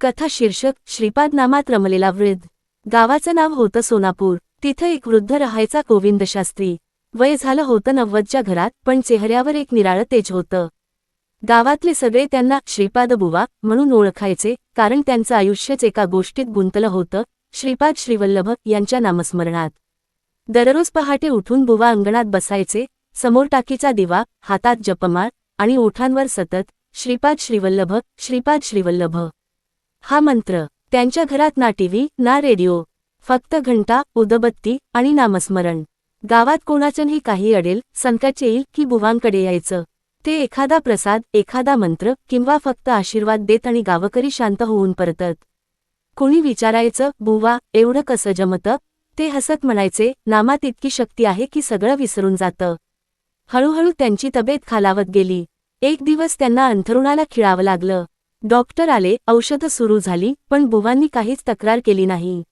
कथा शीर्षक श्रीपाद नामात रमलेला वृद्ध. गावाचं नाव होतं सोनापूर. तिथं एक वृद्ध राहायचा गोविंद शास्त्री वय झालं होतं नव्वदच्या घरात पण चेहऱ्यावर एक निराळं तेज होतं. गावातले सगळे त्यांना श्रीपाद बुवा म्हणून ओळखायचे कारण त्यांचं आयुष्यच एका गोष्टीत गुंतलं होतं श्रीपाद श्रीवल्लभ यांच्या नामस्मरणात. दररोज पहाटे उठून बुवा अंगणात बसायचे समोर टाकीचा दिवा हातात जपमाळ आणि ओठांवर सतत श्रीपाद श्रीवल्लभ श्रीपाद श्रीवल्लभ. हा मंत्र त्यांच्या घरात ना टीव्ही ना रेडिओ फक्त घंटा उदबत्ती आणि नामस्मरण. गावात कोणाचंही काही अडेल संकट येईल की बुवांकडे यायचं. ते एखादा प्रसाद एखादा मंत्र किंवा फक्त आशीर्वाद देत आणि गावकरी शांत होऊन परतत. कुणी विचारायचं बुवा एवढं कसं जमतं? ते हसत म्हणायचे नामात इतकी शक्ती आहे की सगळं विसरून जातं. हळूहळू त्यांची तब्येत खालावत गेली. एक दिवस त्यांना अंथरुणाला खिळावं लागलं. डॉक्टर आले औषधं सुरू झाली पण बुवांनी काहीच तक्रार केली नाही.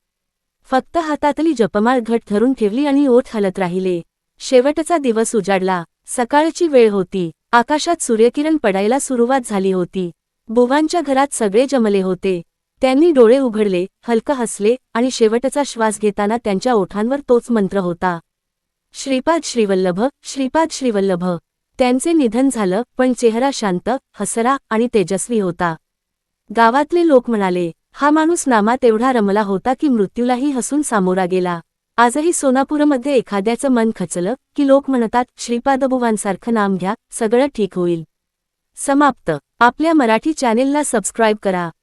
फक्त हातातली जपमाळ घट धरून ठेवली आणि ओठ हलत राहिले. शेवटचा दिवस उजाडला. सकाळची वेळ होती. आकाशात सूर्यकिरण पडायला सुरुवात झाली होती. बुवांच्या घरात सगळे जमले होते. त्यांनी डोळे उघडले हलकं हसले आणि शेवटचा श्वास घेताना त्यांच्या ओठांवर तोच मंत्र होता. श्रीपाद श्रीवल्लभ श्रीपाद श्रीवल्लभ. त्यांचे निधन झालं पण चेहरा शांत हसरा आणि तेजस्वी होता. गावातले लोक म्हणाले हा माणूस नामा तेवढा रमला होता की मृत्यूलाही हसून सामोरा गेला. आजही सोनापूरमध्ये एखाद्याचं मन खचलं की लोक म्हणतात श्रीपादबुवांसारखं नाम घ्या सगळं ठीक होईल. समाप्त. आपल्या मराठी चॅनेलला सबस्क्राईब करा.